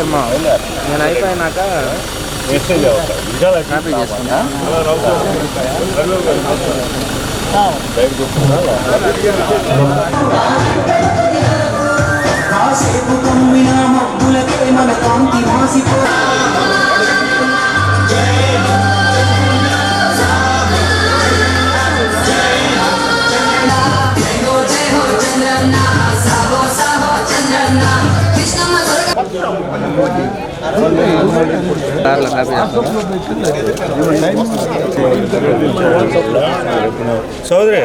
ఆగమ్మా నేను అయిపోయినాక కాపీ చేసుకుంటా. కాసేపు కమ్మిన మబ్బులకే మన కాంతి మాసిపో సోదరి.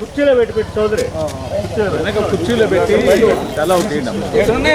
కుర్చీలో పెట్టి పెట్టి చౌదరి కుర్చీలో పెట్టి చాలా తీయండి కష్టమన్న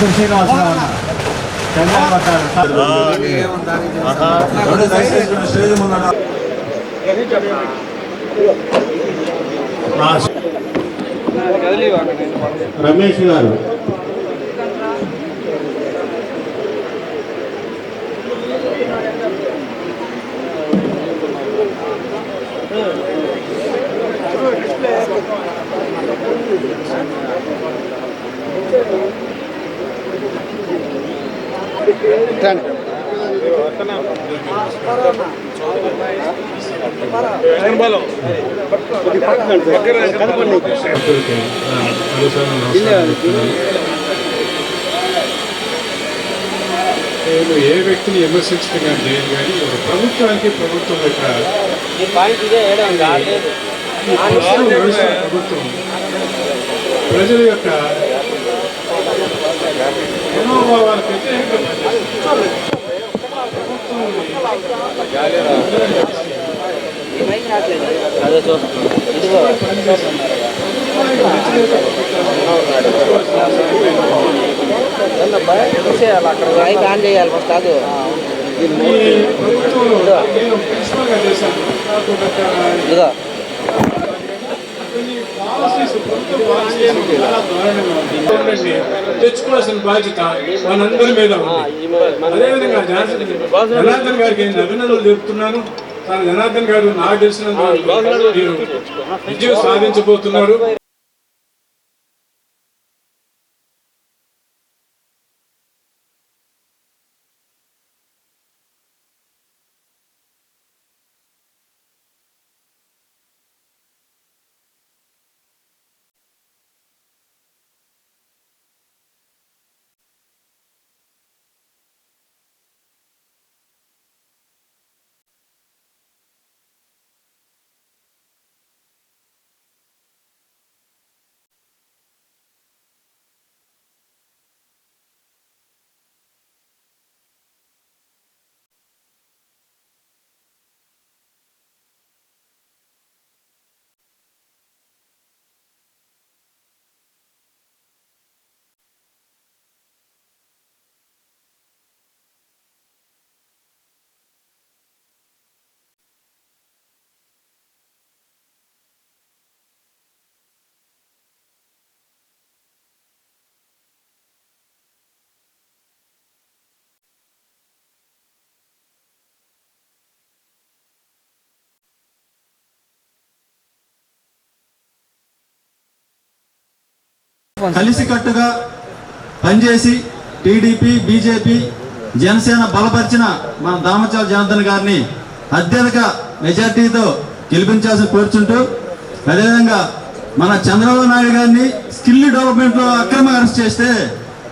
అంకుర్ శ్రీనివాసరావు. రమేష్ గారు నేను ఏ వ్యక్తిని విమర్శించడం కానీ లేదు కానీ ఒక ప్రభుత్వానికి ప్రభుత్వం యొక్క ప్రభుత్వం ప్రజల యొక్క మనోభావాలకు వ్యతిరేకంగా చేయాలి ఫస్ట్ కాదు ప్రభుత్వంలో నేను ప్రిన్సిపల్గా చేశాను నాకు గత ఇదిగో కొన్ని పాలసీస్ ప్రభుత్వ పాలసీస్ చాలా దారుణంగా ఉంది. గవర్నమెంట్ని తెచ్చుకోవాల్సిన బాధ్యత మనందరి మీద ఉంది. అదేవిధంగా జనార్దన్ గారికి అభినందనలు చెప్తున్నాను కానీ జనార్దన్ గారు నాకు తెలిసినంత మీరు విజయం సాధించబోతున్నారు. కలిసికట్టుగా పనిచేసి టీడీపీ బీజేపీ జనసేన బలపరిచిన మన దామచాల జనార్దన్ గారిని అత్యధిక మెజార్టీతో గెలిపించాల్సి కోరుచుంటూ అదేవిధంగా మన చంద్రబాబు నాయుడు గారిని స్కిల్ డెవలప్మెంట్లో అక్రమ అరెస్ట్ చేస్తే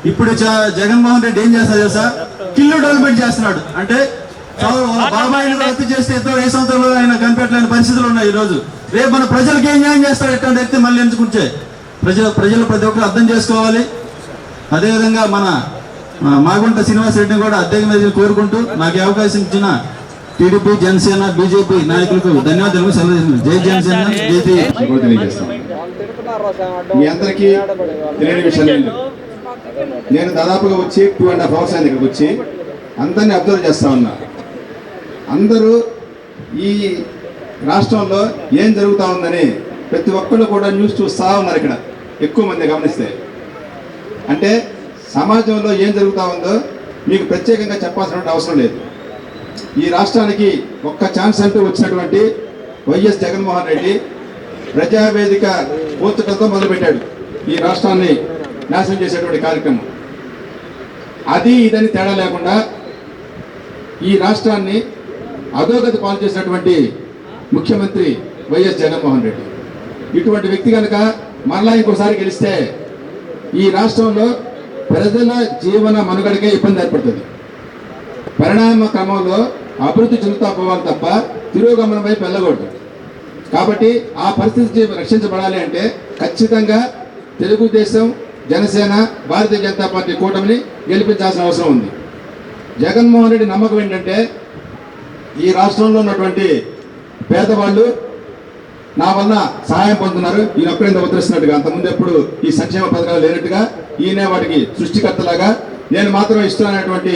ఇప్పుడు జగన్మోహన్ రెడ్డి ఏం చేస్తారు తెలుసా? స్కిల్ డెవలప్మెంట్ చేస్తున్నాడు. అంటే చాలా వాళ్ళ బాబాయిని చేస్తే ఎంతో ఏ సంవత్సరంలో ఆయన కనిపెట్టలేని పరిస్థితులు ఉన్నాయి ఈ రోజు రేపు మన ప్రజలకు ఏం న్యాయం చేస్తాడు ఎట్లాంటి వ్యక్తి మళ్ళీ ఎంచుకుంటే? ప్రజలు ప్రజలు ప్రతి ఒక్కరు అర్థం చేసుకోవాలి. అదేవిధంగా మన మాగుంట శ్రీనివాస్ రెడ్డిని కూడా అధ్యక్ష మీద కోరుకుంటూ నాకు అవకాశం ఇచ్చిన టీడీపీ జనసేన బీజేపీ నాయకులకు ధన్యవాదాలు సెలవు జై జనసేన జై మీ అందరికీ తెలియని విషయం నేను దాదాపుగా వచ్చి టూ అండ్ హాఫ్ అవర్స్ దగ్గరికి వచ్చి. అందరినీ అబ్జర్వ్ చేస్తా ఉన్నా. అందరూ ఈ రాష్ట్రంలో ఏం జరుగుతూ ఉందని ప్రతి ఒక్కళ్ళు కూడా న్యూస్ చూస్తూ ఉన్నారు ఇక్కడ. ఎక్కువ మంది గమనిస్తే. అంటే సమాజంలో ఏం జరుగుతూ ఉందో మీకు ప్రత్యేకంగా చెప్పాల్సినటువంటి అవసరం లేదు. ఈ రాష్ట్రానికి ఒక్క ఛాన్స్ అంటూ వచ్చినటువంటి వైఎస్ జగన్మోహన్ రెడ్డి ప్రజావేదిక కూర్చడంతో మొదలుపెట్టాడు ఈ రాష్ట్రాన్ని నాశనం చేసేటువంటి కార్యక్రమం. అది ఇదని తేడా లేకుండా ఈ రాష్ట్రాన్ని అధోగతి పాలు చేసినటువంటి ముఖ్యమంత్రి వైఎస్ జగన్మోహన్ రెడ్డి. ఇటువంటి వ్యక్తి కనుక మరలా ఇంకోసారి గెలిస్తే ఈ రాష్ట్రంలో ప్రజల జీవన మనుగడకే ఇబ్బంది ఏర్పడుతుంది. పరిణామ క్రమంలో అభివృద్ధి చెందుతా పోవాలి తప్ప తిరోగమనం వైపు వెళ్ళకూడదు. కాబట్టి ఆ పరిస్థితి రక్షించబడాలి అంటే ఖచ్చితంగా తెలుగుదేశం జనసేన భారతీయ జనతా పార్టీ కూటమిని గెలిపించాల్సిన అవసరం ఉంది. జగన్మోహన్ రెడ్డి నమ్మకం ఏంటంటే ఈ రాష్ట్రంలో ఉన్నటువంటి పేదవాళ్ళు నా వల్ల సహాయం పొందుతున్నారు. ఈయన ఒక్కరింత ఉద్ధరిస్తున్నట్టుగా అంతకుముందు ఎప్పుడు ఈ సంక్షేమ పథకాలు లేనట్టుగా ఈయనే వాటికి సృష్టికర్తలాగా నేను మాత్రం ఇష్టమైనటువంటి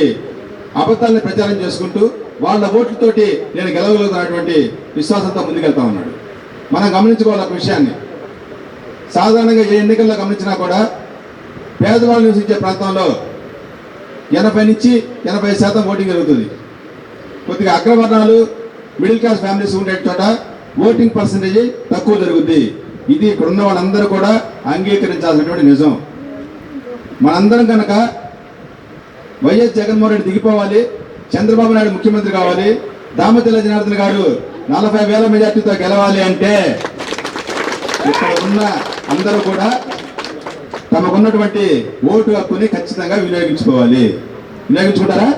అబద్ధాలను ప్రచారం చేసుకుంటూ వాళ్ళ ఓట్లతోటి నేను గెలవగలుగుతున్నటువంటి విశ్వాసంతో ముందుకెళ్తా ఉన్నాడు. మనం గమనించుకోవాలి ఒక విషయాన్ని. సాధారణంగా ఏ ఎన్నికల్లో గమనించినా కూడా పేదవాళ్ళు నివసించే ప్రాంతంలో ఎనభై నుంచి ఎనభై శాతం ఓటింగ్ జరుగుతుంది. కొద్దిగా అగ్రవర్ణాలు మిడిల్ క్లాస్ ఫ్యామిలీస్ ఉండే చోట ఓటింగ్ పర్సంటేజ్ తక్కువ జరుగుద్ది. ఇది ఇక్కడ ఉన్న వాళ్ళందరూ కూడా అంగీకరించాల్సినటువంటి నిజం. మనందరం కనుక వైఎస్ జగన్మోహన్ రెడ్డి దిగిపోవాలి చంద్రబాబు నాయుడు ముఖ్యమంత్రి కావాలి దామతిల్ల జనార్దన్ గారు నలభై వేల మెజార్టీతో గెలవాలి అంటే ఇక్కడ ఉన్న అందరూ కూడా తమకున్నటువంటి ఓటు హక్కుని ఖచ్చితంగా వినియోగించుకోవాలి. వినియోగించుకుంటారా?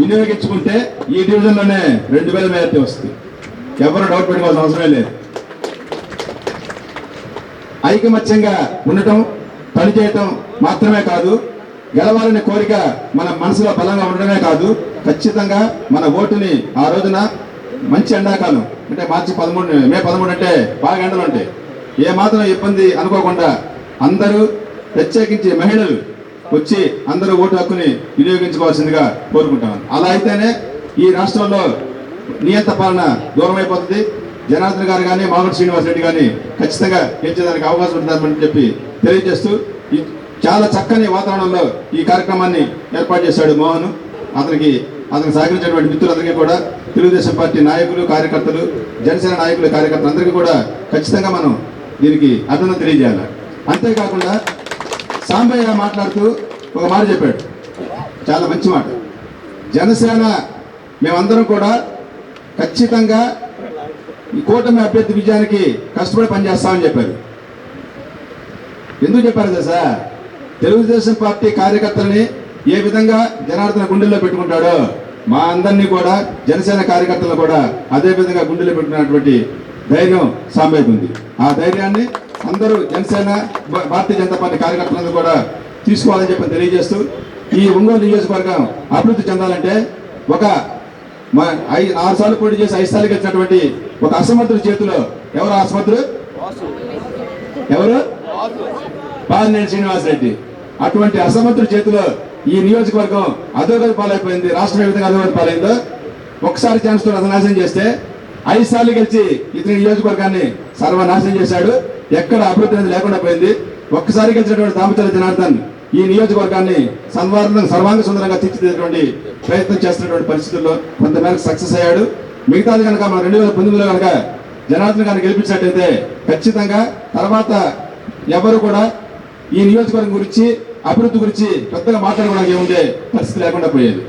వినియోగించుకుంటే ఈ డివిజన్లోనే రెండు వేల మెజార్టీ వస్తుంది. ఎవరు డౌట్ పెట్టుకోవాల్సిన అవసరమే లేదు. ఐకమత్యంగా ఉండటం పనిచేయటం మాత్రమే కాదు గెలవాలనే కోరిక మన మనసులో బలంగా ఉండడమే కాదు ఖచ్చితంగా మన ఓటుని ఆ రోజున మంచి ఎండాకాలం అంటే మార్చి పదమూడు మే పదమూడు అంటే బాగా ఎండలు ఉంటాయి. ఏ మాత్రం ఇబ్బంది అనుకోకుండా అందరూ ప్రత్యేకించి మహిళలు వచ్చి అందరూ ఓటు హక్కుని వినియోగించుకోవాల్సిందిగా కోరుకుంటాను అలా అయితేనే ఈ రాష్ట్రంలో నియంత పాలన దూరం అయిపోతుంది జనార్దన్ గారు కానీ మామూలు శ్రీనివాస్ రెడ్డి కానీ ఖచ్చితంగా గెలిచేదానికి అవకాశం ఉంటుందని చెప్పి తెలియజేస్తూ ఈ చాలా చక్కని వాతావరణంలో ఈ కార్యక్రమాన్ని ఏర్పాటు చేశాడు మోహన్. అతనికి అతనికి సహకరించినటువంటి మిత్రులందరికీ కూడా తెలుగుదేశం పార్టీ నాయకులు కార్యకర్తలు జనసేన నాయకులు కార్యకర్తలు అందరికీ కూడా ఖచ్చితంగా మనం దీనికి అభినందన తెలియజేయాలి. అంతేకాకుండా సాంబయ్య మాట్లాడుతూ ఒక మాట చెప్పాడు. చాలా మంచి మాట. జనసేన మేమందరం కూడా ఖచ్చితంగా ఈ కూటమి అభ్యర్థి విజయానికి కష్టపడి పనిచేస్తామని చెప్పారు. ఎందుకు చెప్పారు తెలుసా? తెలుగుదేశం పార్టీ కార్యకర్తలని ఏ విధంగా జనార్దన గుండెల్లో పెట్టుకుంటాడో మా అందరినీ కూడా జనసేన కార్యకర్తలను కూడా అదే విధంగా గుండెల్లో పెట్టుకున్నటువంటి ధైర్యం సాంబయ్యకు ఉంది. ఆ ధైర్యాన్ని అందరూ జనసేన భా- భారతీయ జనతా పార్టీ కార్యకర్తలందరూ కూడా తీసుకోవాలని చెప్పి తెలియజేస్తూ ఈ ఒంగోలు నియోజకవర్గం అభివృద్ధి చెందాలంటే ఒక ఆరు సార్లు పోటీ చేసి ఐదు సార్లు గెలిచినటువంటి ఒక అసమర్థుడి చేతిలో ఎవరు అసమర్థుడు ఎవరు? పాలినేని శ్రీనివాసరెడ్డి. అటువంటి అసమర్థుడి చేతిలో ఈ నియోజకవర్గం అధోగతి పాలైపోయింది రాష్ట్రం ఏ విధంగా అధోగతి పాలైందో. ఒకసారి ఛాన్స్తో నాశనం చేస్తే ఐదు సార్లు గెలిచి ఇతని నియోజకవర్గాన్ని సర్వనాశనం చేశాడు. ఎక్కడ అభివృద్ధి అనేది లేకుండా పోయింది. ఒక్కసారి గెలిచినటువంటి దామచల జనార్దన్ ఈ నియోజకవర్గాన్ని సన్వారంగా సర్వాంగ సుందరంగా తీర్చిదిద్దేటువంటి ప్రయత్నం చేస్తున్నటువంటి పరిస్థితుల్లో కొంతమేరకు సక్సెస్ అయ్యాడు. మిగతాది కనుక మన రెండు వేల పంతొమ్మిదిలో కనుక జనార్దన్ గారిని గెలిపించినట్టయితే ఖచ్చితంగా తర్వాత ఎవరు కూడా ఈ నియోజకవర్గం గురించి అభివృద్ధి గురించి పెద్దగా మాట్లాడుకోవడానికి ఉండే పరిస్థితి లేకుండా పోయేది.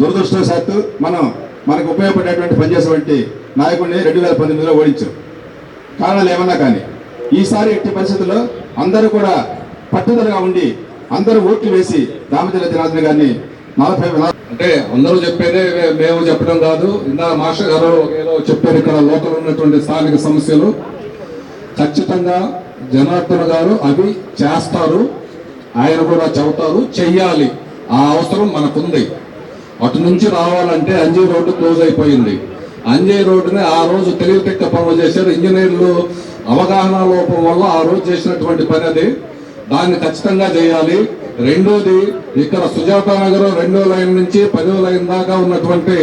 దురదృష్టవశాత్తు మనం మనకు ఉపయోగపడేటువంటి పనిచేసేటువంటి నాయకుడిని రెండు వేల పంతొమ్మిదిలో ఓడించాం. కారణాలు ఏమన్నా కానీ ఈసారి ఎట్టి పరిస్థితుల్లో అందరూ కూడా పట్టుదలగా ఉండి అందరూ ఓట్లు వేసి రామచంద్ర జనార్దన్ గారిని నలభై అంటే అందరూ చెప్పేదే మేము చెప్పడం కాదు. ఇందా మాస్టర్ గారు ఏదో చెప్పారు ఇక్కడ లోకల్ ఉన్నటువంటి స్థానిక సమస్యలు. ఖచ్చితంగా జనార్దన్ గారు అవి చేస్తారు. ఆయన కూడా చెబుతారు. చెయ్యాలి. ఆ అవసరం మనకుంది. అటు నుంచి రావాలంటే అంజీ రోడ్డు క్లోజ్ అయిపోయింది. అంజీ రోడ్డుని ఆ రోజు తెలివితెక్క పనులు చేశారు. ఇంజనీర్లు అవగాహన లోపం వల్ల ఆ రోజు చేసినటువంటి పని అది. దాన్ని ఖచ్చితంగా చేయాలి. రెండోది ఇక్కడ సుజాత నగరం రెండో లైన్ నుంచి పదో లైన్ దాకా ఉన్నటువంటి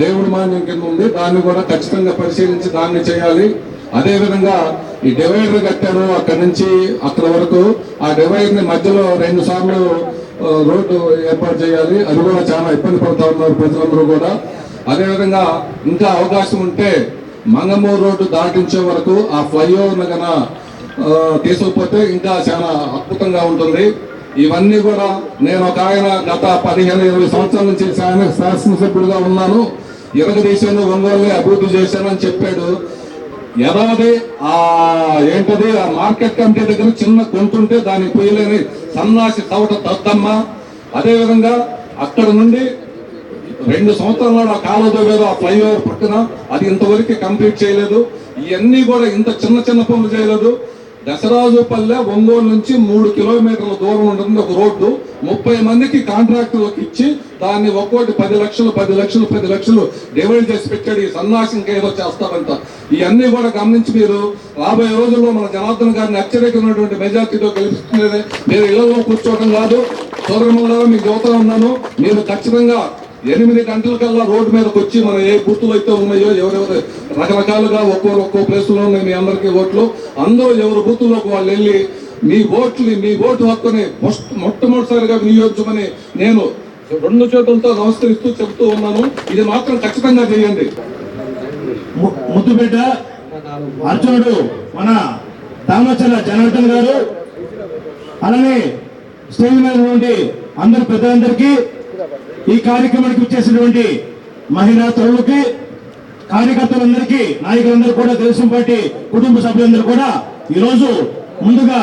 దేవుడి మాన్యం కింద ఉంది. దాన్ని కూడా ఖచ్చితంగా పరిశీలించి దాన్ని చేయాలి. అదేవిధంగా ఈ డివైడర్ కట్టారు అక్కడ నుంచి అక్కడ వరకు. ఆ డివైడర్ని మధ్యలో రెండు సార్లు రోడ్డు ఏర్పాటు చేయాలి. అది కూడా చాలా ఇబ్బంది పడుతూ ఉన్నారు ప్రజలందరూ కూడా. అదేవిధంగా ఇంకా అవకాశం ఉంటే మంగమూరు రోడ్డు దాటించే వరకు ఆ ఫ్లైఓవర్ను గన తీసుకుపోతే ఇంకా చాలా అద్భుతంగా ఉంటుంది. ఇవన్నీ కూడా నేను ఒక ఆయన గత పదిహేను ఇరవై సంవత్సరాల నుంచి శాసనసభ్యుడిగా ఉన్నాను. ఇరగదీశాను ఒంగోలు అభివృద్ధి చేశానని చెప్పాడు. ఎలాది ఆ ఏంటది? ఆ మార్కెట్ కమిటీ దగ్గర చిన్న కొంటుంటే దానికి పోయలేని సన్నాసి తవట తద్దమ్మ అదేవిధంగా అక్కడ నుండి రెండు సంవత్సరాల ఆ కాలువ తవ్వారు ఆ ఫ్లైఓవర్ పక్కన అది ఇంతవరకు కంప్లీట్ చేయలేదు. ఇవన్నీ కూడా ఇంత చిన్న చిన్న పనులు చేయలేదు. దసరాజుపల్లె ఒంగోలు నుంచి మూడు కిలోమీటర్ల దూరం ఉంటుంది ఒక రోడ్డు. ముప్పై మందికి కాంట్రాక్టులకు ఇచ్చి దాన్ని ఒక్కోటి పది లక్షలు పది లక్షలు పది లక్షలు డివైడ్ చేసి పెట్టాడు. ఈ సన్నాసం ఏదో చేస్తారంట. ఇవన్నీ కూడా గమనించి మీరు రాబోయే రోజుల్లో మన జనార్దన్ గారిని హెచ్చరికమైనటువంటి మెజార్టీతో గెలుపుకునేది మీరు ఇళ్ళలో కూర్చోవడం కాదు సోదరములలో మీకు చెబుతా ఉన్నాను. మీరు ఖచ్చితంగా ఎనిమిది గంటలకల్లా రోడ్డు మీదకి వచ్చి మనం ఏ గుర్తులు అయితే ఉన్నాయో ఎవరెవరు రకరకాలుగా ఒక్కో ఒక్కో ప్లేస్లో ఉన్నాయి మీ అందరికీ ఓట్లు అందరూ ఎవరు బూతుల్లోకి వాళ్ళు వెళ్ళి మీ ఓట్లు మీ ఓటు హక్కుని మొట్టమొదటిసారిగా వినియోగించమని నేను రెండు చేతులతో నమస్కరిస్తూ చెబుతూ ఉన్నాను. ఇది మాత్రం ఖచ్చితంగా చేయండి. ముద్దుబిడ్డ అర్జునుడు మన దామచల జనార్దన్ గారు అలానే స్టేజ్ మీద ఉన్నటువంటి అందరు పెద్దలందరికీ ఈ కార్యక్రమానికి వచ్చేసినటువంటి మహిళా తల్లులకి కార్యకర్తలందరికీ నాయకులందరూ కూడా తెలుగుదేశం పార్టీ కుటుంబ సభ్యులందరూ కూడా ఈరోజు ముందుగా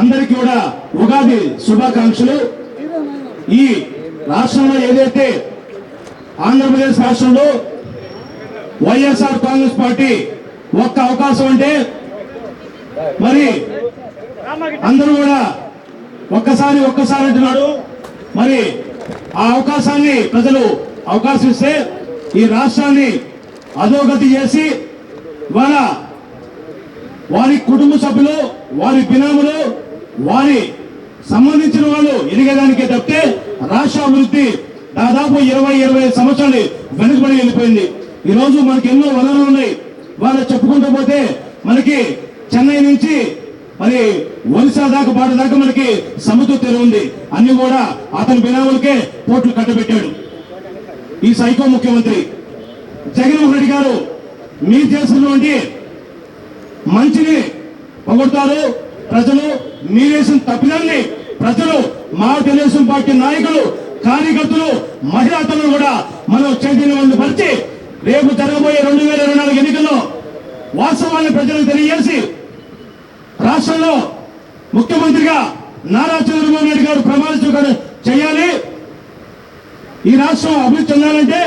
అందరికీ కూడా ఉగాది శుభాకాంక్షలు. ఈ రాష్ట్రంలో ఏదైతే ఆంధ్రప్రదేశ్ రాష్ట్రంలో వైఎస్ఆర్ కాంగ్రెస్ పార్టీ ఒక్క అవకాశం అంటే మరి అందరూ కూడా ఒక్కసారి ఒక్కసారి అంటున్నాడు. మరి ఆ అవకాశాన్ని ప్రజలు అవకాశం ఇస్తే ఈ రాష్ట్రాన్ని అధోగతి చేసి వాళ్ళ వారి కుటుంబ సభ్యులు వారి బినాములు వారి సంబంధించిన వాళ్ళు ఎదిగేదానికే తప్పితే రాష్ట్ర అభివృద్ధి దాదాపు ఇరవై ఇరవై సంవత్సరాలు వెనుకబడి వెళ్ళిపోయింది. ఈరోజు మనకి ఎన్నో వనరులు ఉన్నాయి. వాళ్ళు చెప్పుకుంటూ పోతే మనకి చెన్నై నుంచి మరి ఒరిస్సా దాకా బాట దాకా మనకి సముద్ర తెర ఉంది. అన్ని కూడా అతని బినాములకే పోట్లు కట్టబెట్టాడు. ఈ సైకో ముఖ్యమంత్రి జగన్మోహన్ రెడ్డి గారు మీరు చేసినటువంటి మంచిని పొగొడతారు. ప్రజలు మీరేసిన తప్పిదాన్ని ప్రజలు మా తెలుగుదేశం పార్టీ నాయకులు కార్యకర్తలు మహిళాతలను కూడా మనం చైతన్యవంతం పరిచి రేపు జరగబోయే రెండు వేల ఇరవై నాలుగు ఎన్నికల్లో వాస్తవాన్ని ప్రజలకు తెలియజేసి రాష్ట్రంలో ముఖ్యమంత్రిగా నారా చంద్రబాబు నాయుడు గారు ప్రమాణ స్వీకారం చేయాలి. ఈ రాష్ట్రం అభివృద్ధి చెందాలంటే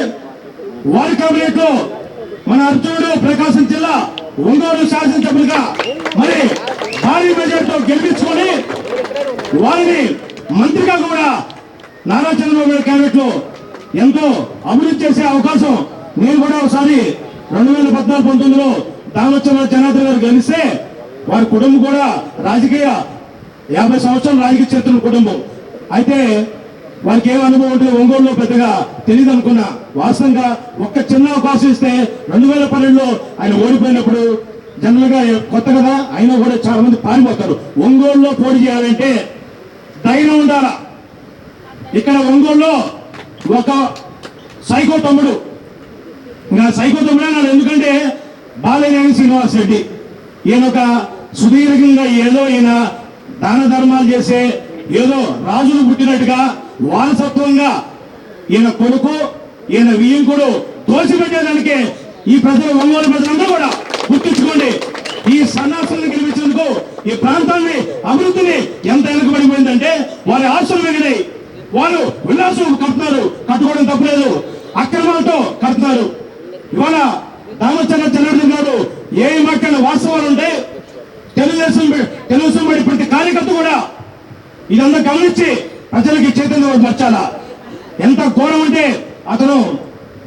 వారి కేబినెట్లో మన అర్జునుడు ప్రకాశం జిల్లా ఒంగోలు శాసనసభ్యులుగా మరి భారీ బడ్జెట్తో గెలిపించుకొని వారిని మంత్రిగా కూడా నారా చంద్రబాబు నాయుడు కేబినెట్లో ఎంతో అభివృద్ధి చేసే అవకాశం నేను కూడా ఒకసారి రెండు వేల పద్నాలుగు పంతొమ్మిదిలో దామోత్సవ జనార్దన్ గారు గెలిస్తే వారి కుటుంబం కూడా రాజకీయ యాభై సంవత్సరాల రాజకీయ చరిత్ర కుటుంబం. అయితే వారికి ఏం అనుభవం ఉంటే ఒంగోలులో పెద్దగా తెలియదు అనుకున్నా. వాస్తవంగా ఒక్క చిన్న అవకాశం ఇస్తే రెండు వేల పన్నెండులో ఆయన ఓడిపోయినప్పుడు జనరల్గా కొత్త కదా అయినా కూడా చాలా మంది పారిపోతారు. ఒంగోలులో పోటీ చేయాలంటే ధైర్యం ఉండాలా? ఇక్కడ ఒంగోలులో ఒక సైకో తమ్ముడు. ఇంకా సైకో తమ్ముడు అన్నాడు ఎందుకంటే బాలయ్య శ్రీనివాస్ రెడ్డి. ఈయన ఒక సుదీర్ఘంగా ఏదో ఈయన దాన ధర్మాలు చేసే ఏదో రాజులు పుట్టినట్టుగా వారసత్వంగా ఈయన కొడుకు ఈయన వియ్యంకుడు తోసిపెట్టేదానికి ఈ ప్రజలు ఒంగోలు ప్రజలందరూ కూడా గుర్తించుకోండి. ఈ సన్నాసులను గెలిపించేందుకు ఈ ప్రాంతాన్ని అభివృద్ధిని ఎంత వెనుకబడిపోయిందంటే వారి ఆశలు మిగిలినాయి వాళ్ళు విలాసం కడుతున్నారు. కట్టుకోవడం తప్పలేదు. అక్రమాలతో కడుతున్నారు. ఇవాళ దామచంద్ర జనార్దన్ గారు ఏ మాట్లాడిన వాస్తవాలు ఉంటే తెలుగుదేశం తెలుగుదేశం పడి ప్రతి కార్యకర్త కూడా ఇదంతా గమనించి ప్రజలకి చైతన్య మర్చాలా? ఎంత ఘోరం అంటే అతను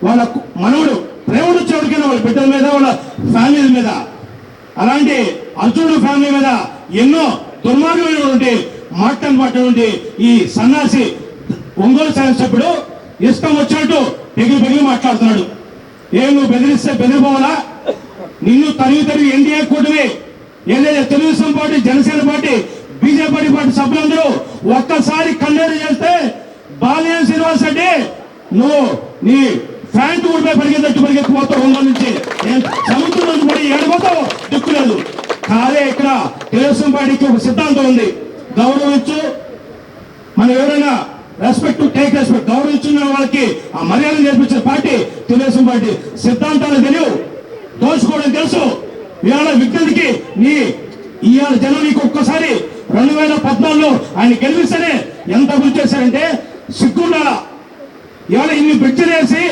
వాళ్ళ మనవుడు ప్రేమడు ఎవరికైనా వాళ్ళ బిడ్డల మీద వాళ్ళ ఫ్యామిలీ మీద. అలాంటి అర్జునుడు ఫ్యామిలీ మీద ఎన్నో దుర్మార్గమైనటువంటి మాటలు మాట్లాడి ఈ సన్నాసి ఒంగోలు శాసనసభ్యుడు ఇష్టం వచ్చినట్టు పెగిలి పెగిలి మాట్లాడుతున్నాడు. ఏం నువ్వు బెదిరిస్తే బెదిరిపోవాలా? నిన్ను తరిగి తరిగి ఎన్డీఏ కూటమి ఏదైతే Telugu Desam party Janasena party BJP party సభ్యులందరూ ఒక్కసారి కన్నీరు చేస్తే బాలినేని శ్రీనివాస్ రెడ్డి నువ్వు నీ ఫ్యాంట్ ఊడిపై పరిగెత్తట్టు పరిగెత్తిపోతావు ఒంగోలు నుంచి. నేను సముద్రం నుంచి పడి ఏడిపోతావు దిక్కులేదు కాదే ఇక్కడ తెలుగుదేశం పార్టీకి ఒక సిద్ధాంతం ఉంది. గౌరవించు. మనం ఎవరైనా రెస్పెక్ట్ టేక్ రెస్పెక్ట్ ఇచ్చిన వాళ్ళకి ఆ మర్యాద నేర్పించిన పార్టీ తెలుగుదేశం పార్టీ. సిద్ధాంతాలు తెలియవు. దోచుకోవడం తెలుసు. ఇవాళ విజ్ఞతకి నీ ఇవాళ జనం నీకు ఒక్కసారి రెండు వేల పద్నాలుగులో ఆయన గెలిపిస్తేనే ఎంత గురి చేశారంటే సిగ్గుండాల. ఇవాళ ఇన్ని బ్రిడ్జ్లు వేసి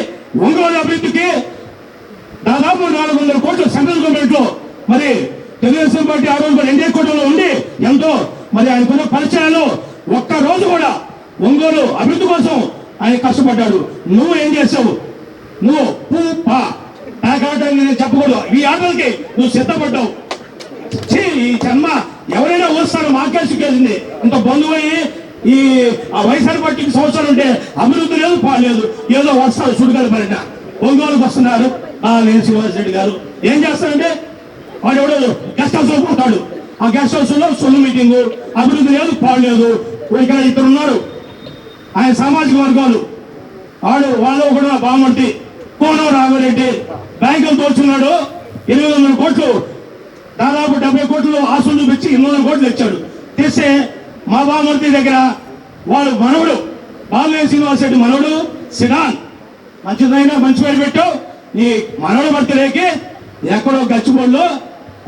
ఒంగోలు అభివృద్ధికి దాదాపు నాలుగు వందల కోట్లు సెంట్రల్ గవర్నమెంట్లో. మరి తెలుగుదేశం పార్టీ ఆ రోజు మరి ఎన్డీఏ కూటమిలో ఉండి ఎంతో మరి ఆయనకున్న పరిచయాలు ఒక్క రోజు కూడా ఒంగోలు అభివృద్ధి కోసం ఆయన కష్టపడ్డాడు. నువ్వు ఏం చేసావు నువ్వు పూ పా. నాకాటం నేను చెప్పకూడదు. ఈ ఆటలకి నువ్వు సిద్ధపడ్డావు. ఛీ, ఈ జన్మ ఎవరైనా వస్తారు మాకే సిగ్గేసింది ఇంత బంధువయ్యి ఈ ఆ వైఎస్ఆర్ పార్టీకి సంవత్సరాలు ఉంటే అభివృద్ధి లేదు పాలేదు ఏదో వస్తారు సుడిగాలి పరిట ఒంగోలుకు వస్తున్నారు. ఆ నేను శివాజీ గారు. ఏం చేస్తారంటే వాడు ఎవడో గెస్ట్ హౌస్లో పోతాడు. ఆ గెస్ట్ హౌస్లో సొల్లు మీటింగ్. అభివృద్ధి లేదు పాడలేదు ఇక్కడ ఇద్దరు ఉన్నారు. ఆయన సామాజిక వర్గాలు. వాడు వాళ్ళు కూడా బామంటి కోనం రాఘవరెడ్డి బ్యాంకులు దోచున్నాడు ఎనిమిది వందల కోట్లు దాదాపు డెబ్బై కోట్లు ఆశలు చూపించి ఎనిమిది వందల కోట్లు ఇచ్చాడు తెస్తే మా బామూర్తి దగ్గర వాడు మనవడు బాలయ్య శ్రీనివాస్ రెడ్డి మనవడు సినాన్. మంచిదైనా మంచి పేరు పెట్టు. నీ మనవడు బర్త్డేకి ఎక్కడో గచ్చిబోళ్ళు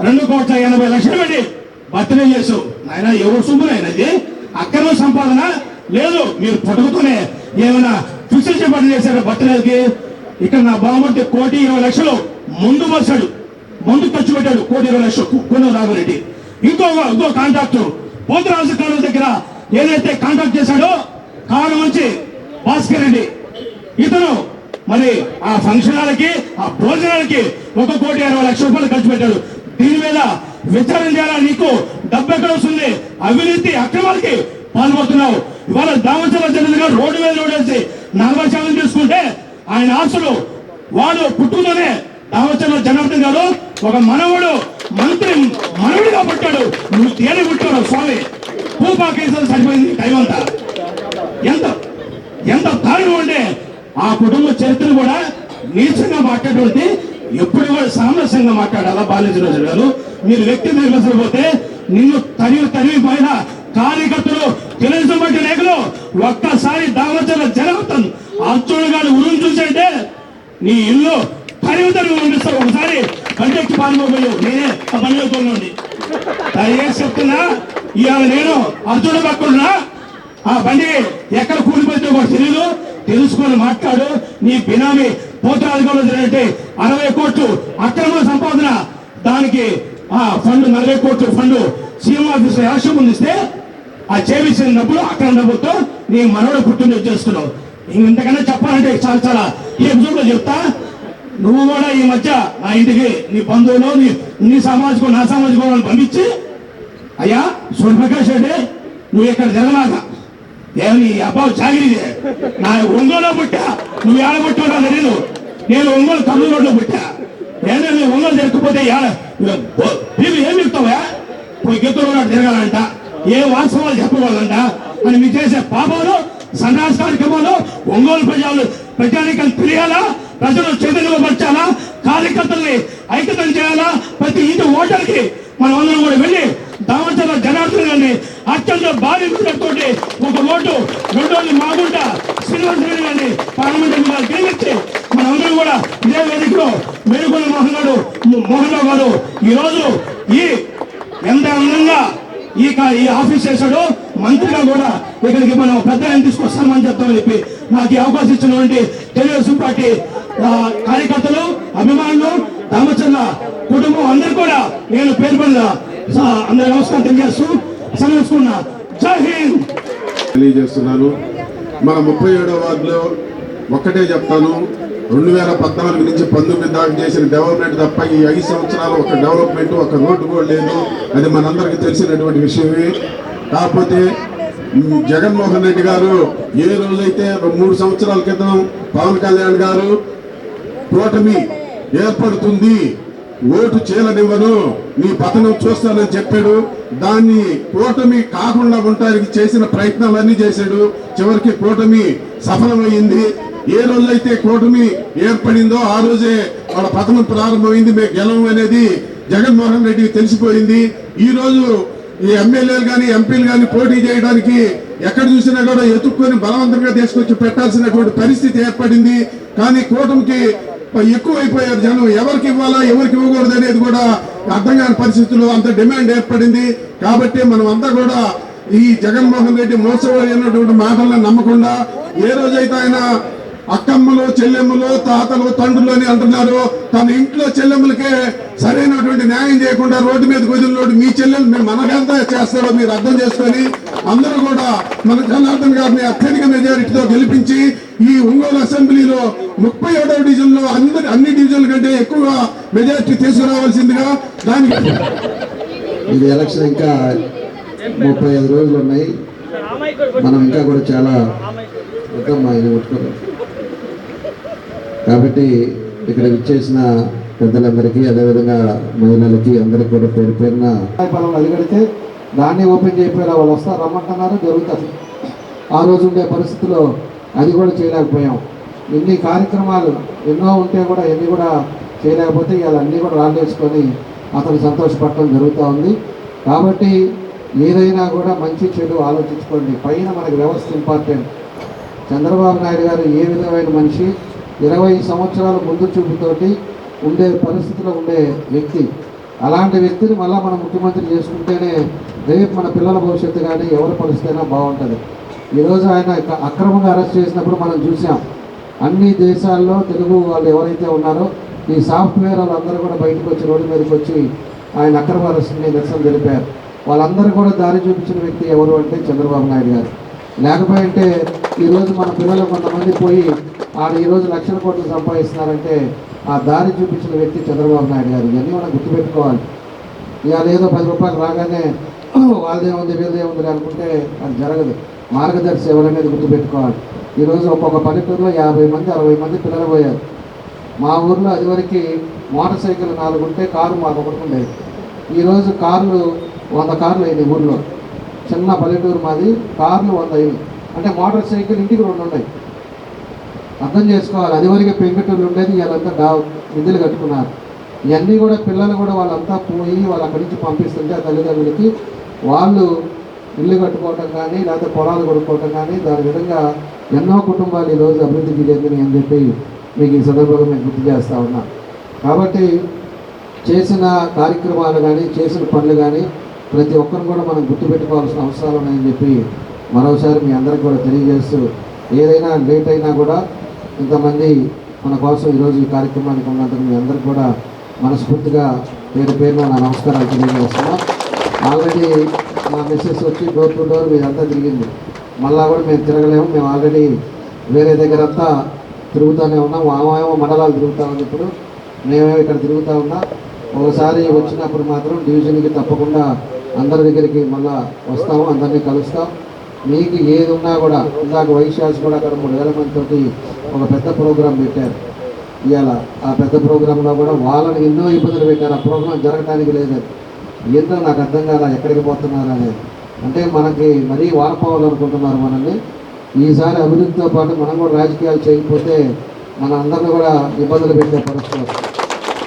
రెండు కోట్ల ఎనభై లక్షలు పెట్టి బర్త్డే చేసు. ఆయన ఎవరు సొమ్మునైనది అక్రమ సంపాదన లేదు. మీరు పుట్టుకతోనే ఏమైనా ఫిక్స్డ్ చెప్పండి చేశారు బర్త్డేకి ఇక్కడ నా బాగుంటే కోటి ఇరవై లక్షలు ముందు వస్తాడు ముందు ఖర్చు పెట్టాడు కోటి ఇరవై లక్షలు కొను రాఘవరెడ్డి. ఇంకో ఇంకో కాంట్రాక్టర్ పోతురాజు కాలువ దగ్గర ఏదైతే కాంట్రాక్ట్ చేశాడో కారు నుంచి భాస్కర్ రెడ్డి. ఇతను మరి ఆ ఫంక్షన్ హాల్కి ఆ భోజనాలకి ఒక కోటి అరవై లక్షల రూపాయలు ఖర్చు పెట్టాడు. దీని మీద విచారణ చేయాలా నీకు? డబ్బు ఎక్కడ వస్తుంది? అవినీతి అక్రమాలకి పాల్పడుతున్నావు. ఇవాళ దామచల జరిగిన రోడ్డు మీద రోడేసి నలభై శాతం తీసుకుంటే ఆయన ఆశలు వాడు పుట్టుకునే దామచల జనార్దన్ గారు ఒక మనవడు మంత్రి మనవుడిగా పుట్టాడు. నువ్వు తేలి పుట్టాడు స్వామి. పూపా కేసులు సరిపోయింది టైం అంతా. ఎంత ఎంత దారుణం అంటే ఆ కుటుంబ చరిత్ర కూడా నీచంగా మాట్లాడేది ఎప్పుడు కూడా సామరస్యంగా మాట్లాడాలా బాలేజరాజు గారు. మీరు వ్యక్తి నిర్వహించకపోతే నిన్ను తరివి తరివి పైన కార్యకర్తలు తెలుగుదేశం పార్టీ నాయకులు ఒక్కసారి దామచంద్ర జనార్దన్ అర్జునుడు నీ ఇల్లు తరివి పంపిస్తారు ఒకసారి కంటెక్ట్ పాల్గొపోయావు నేనే ఆ బండి నుండి దయచేసి చెప్తున్నా ఇవాళ నేను అర్జునుడు పక్కడున్నా ఆ బండి ఎక్కడ కూలిపోతే కూడా తెలియదు తెలుసుకొని మాట్లాడు. నీ బినామీ పోతరాజులో జరిగినట్టే అరవై కోట్లు అక్రమ సంపాదన. దానికి ఆ ఫండ్ నలభై కోట్ల ఫండ్ సీఎం ఆఫీస్ ఎలక్షన్ ముందుస్తే ఆ చేపించిన డబ్బులు అక్రమ డబ్బులతో నీ మనవడు గుర్తుండి వచ్చేస్తున్నావు ఇంతకన్నా చెప్పాలంటే చాలా చాలా ఈ ఎపిసోడ్లో చెప్తా? నువ్వు కూడా ఈ మధ్య నా ఇంటికి నీ బంధువులు నీ నీ సామాజిక నా సామాజిక వాళ్ళని పంపించి అయ్యా సూర్యప్రకాష్ రెడ్డి నువ్వు ఇక్కడ జరగలాగా ఏమి అబ్బాయి చాగిరిదే నా ఒంగోలో పుట్టా. నువ్వు ఏడ పుట్టాడో తెలియదు నేను ఒంగోలు కర్నూలు రోడ్లో పుట్టా. నేనే నువ్వు ఒంగోలు జరగకపోతే ఏడ? మీరు ఏం చెప్తావా? పోయి గెత్తులో నాడు తిరగాలంట. ఏ వాస్తవాలు చెప్పవాలంట అని మీకు చేసే పాపాలు సన్నాస కార్యక్రమాలు ఒంగోలు ప్రజలు ప్రజానికలు తెలియాలా? ప్రజలు చైతన్యపరచాలా కార్యకర్తల్ని ఐక్యతం చేయాలా? ప్రతి ఇంటి ఓటర్కి మనం అందరం కూడా వెళ్ళి దామచల జనార్దన్ గారిని అత్యంత భారీ తోటి ఒక ఓటు రెండోళ్ళు మాగుంట శ్రీనివాస రెడ్డి గారిని పార్లమెంట్ గారు గెలిపించి మనందరం కూడా ఇదే వేదికలో మేలుకొని మోహన్ గారు మోహన్ రావు గారు. ఈ రోజు ఈ ఎంత అందంగా ఈ ఈ ఆఫీస్ చేశాడో. మంత్రిగా కూడా ఇక్కడికి మనం పెద్ద ఆయన తీసుకొస్తామని చెప్తామని చెప్పి నాకు ఈ అవకాశం ఇచ్చినటువంటి తెలుగుదేశం పార్టీ ఆ, కార్యకర్తలు అభిమానులు రామచంద్ర కుటుంబం అందరు కూడా నేను పేరు పడిన అందరి నమస్కారం తెలియజేస్తూ సెలవుకున్నా జై హింద్! తెలియజేస్తున్నాను. మన ముప్పై ఏడో వార్డులో ఒక్కటే చెప్తాను. రెండు వేల పద్నాలుగు నుంచి పంతొమ్మిది దాకా చేసిన డెవలప్మెంట్ తప్ప ఈ ఐదు సంవత్సరాలు ఒక డెవలప్మెంట్ ఒక రోడ్డు కూడా లేదు. అది మనందరికీ తెలిసినటువంటి విషయమే. కాకపోతే జగన్మోహన్ రెడ్డి గారు ఏ రోజైతే మూడు సంవత్సరాల క్రితం పవన్ కళ్యాణ్ గారు కూటమి ఏర్పడుతుంది ఓటు చేయలనివ్వను నీ పతనం చూస్తానని చెప్పాడు. దాన్ని కూటమి కాకుండా ఉండటానికి చేసిన ప్రయత్నాలన్నీ చేశాడు. చివరికి కూటమి సఫలమైంది. ఏ రోజులైతే కూటమి ఏర్పడిందో ఆ రోజే వాళ్ళ పథకం ప్రారంభమైంది మేము గెలవం అనేది జగన్మోహన్ రెడ్డికి తెలిసిపోయింది. ఈ రోజు ఈ ఎమ్మెల్యేలు కానీ ఎంపీలు కానీ పోటీ చేయడానికి ఎక్కడ చూసినా కూడా ఎత్తుక్కొని బలవంతంగా తీసుకొచ్చి పెట్టాల్సినటువంటి పరిస్థితి ఏర్పడింది. కానీ కూటమికి ఎక్కువైపోయారు జనం. ఎవరికి ఇవ్వాలా ఎవరికి ఇవ్వకూడదు అనేది కూడా అర్థం కాని పరిస్థితుల్లో అంత డిమాండ్ ఏర్పడింది. కాబట్టి మనం అంతా కూడా ఈ జగన్మోహన్ రెడ్డి మోసపోయినటువంటి మాటలను నమ్మకుండా ఏ రోజైతే ఆయన అక్కమ్మలు చెల్లెమ్మలు తాతలు తండ్రులు అని అంటున్నారు. తన ఇంట్లో చెల్లెమ్మలకే సరైనటువంటి న్యాయం చేయకుండా రోడ్డు మీద వదిలినోడు మీ చెల్లెలు మీరు మనకెంత చేస్తారో మీరు అర్థం చేసుకొని అందరూ కూడా మన జనార్దన్ గారిని అత్యధిక మెజారిటీతో గెలిపించి ఈ ఒంగోలు అసెంబ్లీలో ముప్పై ఏడవ డివిజన్లో అందరి అన్ని డివిజన్ల కంటే ఎక్కువ మెజారిటీ తీసుకురావాల్సిందిగా దానికి ఇది ఎలక్షన్ ఇంకా ముప్పై ఐదు రోజులు ఉన్నాయి. మనం ఇంకా కూడా చాలా ఇది ముట్టుకోలేదు కాబట్టి ఇక్కడ విచ్చేసిన పెద్దలందరికీ అదేవిధంగా మహిళలకి అందరికీ కూడా పేరు పేరున పొలం అదిగడితే దాన్ని ఓపెన్ చేయకపోయినా వాళ్ళు వస్తారు రమ్మంటున్నారు జరుగుతుంది ఆ రోజు ఉండే పరిస్థితిలో అది కూడా చేయలేకపోయాం. ఇన్ని కార్యక్రమాలు ఎన్నో ఉంటే కూడా ఎన్ని కూడా చేయలేకపోతే ఇవాళ అన్నీ కూడా రాలేసుకొని అతను సంతోషపడటం జరుగుతూ ఉంది. కాబట్టి ఏదైనా కూడా మంచి చెడు ఆలోచించుకోండి. పైన మనకి వ్యవస్థ ఇంపార్టెంట్ చంద్రబాబు నాయుడు గారు ఏ విధమైన మనిషి ఇరవై సంవత్సరాల ముందు చూపుతోటి ఉండే పరిస్థితిలో ఉండే వ్యక్తి. అలాంటి వ్యక్తిని మళ్ళీ మనం ముఖ్యమంత్రి చేసుకుంటేనే రేపు మన పిల్లల భవిష్యత్తు కానీ ఎవరి పరిస్థితి అయినా బాగుంటుంది. ఈరోజు ఆయన అక్రమంగా అరెస్ట్ చేసినప్పుడు మనం చూసాం. అన్ని దేశాల్లో తెలుగు వాళ్ళు ఎవరైతే ఉన్నారో ఈ సాఫ్ట్వేర్ వాళ్ళందరూ కూడా బయటకు వచ్చి రోడ్డు మీదకి వచ్చి ఆయన అక్రమ అరెస్ట్ని నిరసన తెలిపారు. వాళ్ళందరూ కూడా దారి చూపించిన వ్యక్తి ఎవరు అంటే చంద్రబాబు నాయుడు గారు. లేకపోయింటే ఈరోజు మన పిల్లలు కొంతమంది పోయి ఆడ ఈరోజు లక్షల కోట్లు సంపాదిస్తున్నారంటే ఆ దారి చూపించిన వ్యక్తి చంద్రబాబు నాయుడు గారు. ఇవన్నీ మనం గుర్తుపెట్టుకోవాలి. ఇవాళ ఏదో పది రూపాయలు రాగానే వాళ్ళదే ఉంది వీళ్ళదే ఉంది అనుకుంటే అది జరగదు. మార్గదర్శి ఎవరనేది గుర్తుపెట్టుకోవాలి. ఈరోజు ఒక్కొక్క పల్లెటూరులో యాభై మంది అరవై మంది పిల్లలు పోయారు. మా ఊర్లో అదివరకు మోటార్ సైకిల్ నాలుగు ఉంటే కారు మాకు ఒకటి ఉండేది. ఈరోజు కార్లు వంద కార్లు అయినాయి ఊర్లో. చిన్న పల్లెటూరు మాది కార్లు వంద అయింది అంటే మోటార్ సైకిల్ ఇంటికి రెండు ఉన్నాయి. అర్థం చేసుకోవాలి. అది వరకు పెంకటూరు ఉండేది వీళ్ళంతా డా నిధులు కట్టుకున్నారు. ఇవన్నీ కూడా పిల్లలు కూడా వాళ్ళంతా పోయి వాళ్ళు అక్కడి నుంచి పంపిస్తుంటే ఆ తల్లిదండ్రులకి వాళ్ళు ఇల్లు కట్టుకోవటం కానీ లేకపోతే పొలాలు కొనుక్కోవటం కానీ దాని విధంగా ఎన్నో కుటుంబాలు ఈరోజు అభివృద్ధి చెందినాయి అని చెప్పి మీకు ఈ సందర్భంగా మేము గుర్తు చేస్తా ఉన్నా. కాబట్టి చేసిన కార్యక్రమాలు కానీ చేసిన పనులు కానీ ప్రతి ఒక్కరు కూడా మనం గుర్తుపెట్టుకోవాల్సిన అవసరాలు ఉన్నాయని చెప్పి మరోసారి మీ అందరికి కూడా తెలియజేస్తూ ఏదైనా లేట్ అయినా కూడా ఇంతమంది మన కోసం ఈరోజు ఈ కార్యక్రమానికి ఉన్నందుకు మీ అందరు కూడా మనస్ఫూర్తిగా పేరు పేరున నా నమస్కారాలు తెలియజేస్తున్నా. ఆల్రెడీ మా మిస్సెస్ వచ్చి డోర్ టు డోర్ మీరంతా తిరిగింది. మళ్ళా కూడా మేము తిరగలేము. మేము ఆల్రెడీ వేరే దగ్గర అంతా తిరుగుతూనే ఉన్నాం. మామేమో మండలాలు తిరుగుతూ ఉంది ఇప్పుడు. మేమేమో ఇక్కడ తిరుగుతూ ఉన్నా. ఒకసారి వచ్చినప్పుడు మాత్రం డివిజన్కి తప్పకుండా అందరి దగ్గరికి మళ్ళా వస్తాము. అందరినీ కలుస్తాం. మీకు ఏది ఉన్నా కూడా ఇందాక వైశాస్ కూడా అక్కడ మూడు వేల మందితో ఒక పెద్ద ప్రోగ్రాం పెట్టారు. ఇవాళ ఆ పెద్ద ప్రోగ్రాంలో కూడా వాళ్ళని ఎన్నో ఇబ్బందులు పెట్టారు? ఆ ప్రోగ్రాం జరగడానికి లేదని ఏంటో నాకు అర్థం కాల ఎక్కడికి పోతున్నారు అనేది అంటే మనకి మరీ వారపోవాలనుకుంటున్నారు మనల్ని. ఈసారి అభివృద్ధితో పాటు మనం కూడా రాజకీయాలు చేయకపోతే మన అందరిని కూడా ఇబ్బందులు పెట్టే పరిస్థితి.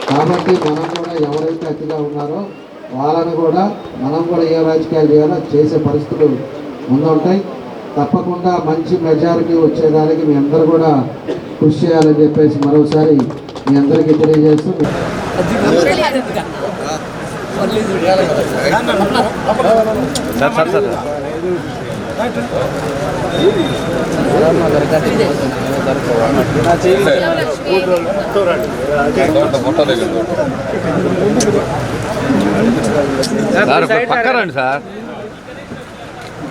కాబట్టి మనం కూడా ఎవరైతే అతిగా ఉన్నారో వాళ్ళని కూడా మనం కూడా ఏ రాజకీయాలు చేయాలో చేసే పరిస్థితులు ముందుంటాయి. తప్పకుండా మంచి మెజారిటీ వచ్చేదానికి మీ అందరూ కూడా కృషి చేయాలని చెప్పేసి మరోసారి మీ అందరికీ తెలియజేస్తూ సార్ సార్.